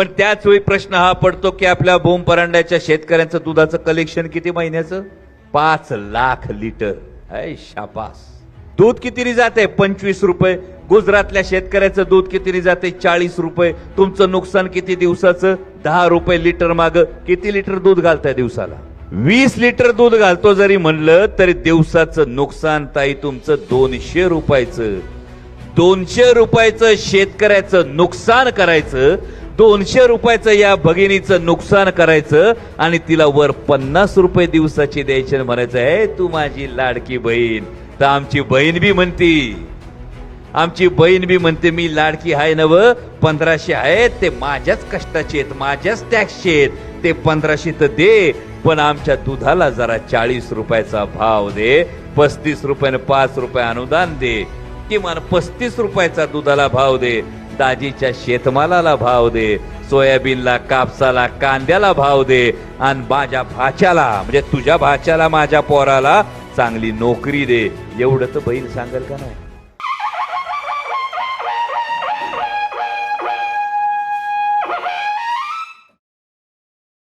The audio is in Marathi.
पण त्याच वेळी प्रश्न हा पडतो की आपल्या बोंब परांड्याच्या शेतकऱ्यांचं दुधाचं कलेक्शन किती महिन्याचं? पाच लाख लिटर ऐ शापास दूध कितीनी जाते? पंचवीस रुपये. गुजरातल्या शेतकऱ्याचं दूध कितीनी जाते? चाळीस रुपये. तुमचं नुकसान किती दिवसाचं? दहा रुपये लिटर माग. किती लिटर दूध घालताय दिवसाला? वीस लिटर दूध घालतो जरी म्हणलं तरी दिवसाचं नुकसान ताई तुमचं दोनशे रुपयाचं. दोनशे रुपयाचं शेतकऱ्याचं नुकसान करायचं दोनशे रुपयाचं या भगिनीचं नुकसान करायचं आणि तिला वर पन्नास रुपये दिवसाची द्यायचे आणि म्हणायचं आहे तू माझी लाडकी बहीण. तर आमची बहीण बी म्हणती आमची बहीण बी म्हणते मी लाडकी आहे नव पंधराशे आहेत ते माझ्याच कष्टाचे आहेत माझ्याच टॅक्सचे आहेत ते पंधराशे तर दे पण आमच्या दुधाला जरा चाळीस रुपयाचा भाव दे पस्तीस रुपयाने पाच रुपये अनुदान दे. किमान पस्तीस रुपयाचा दुधाला भाव दे दाजीच्या शेतमालाला भाव दे सोयाबीनला कापसाला कांद्याला भाव दे आणि माझ्या भाच्याला म्हणजे तुझ्या भाच्याला माझ्या पोराला चांगली नोकरी दे. एवढं तर बैल सांगेल का नाही?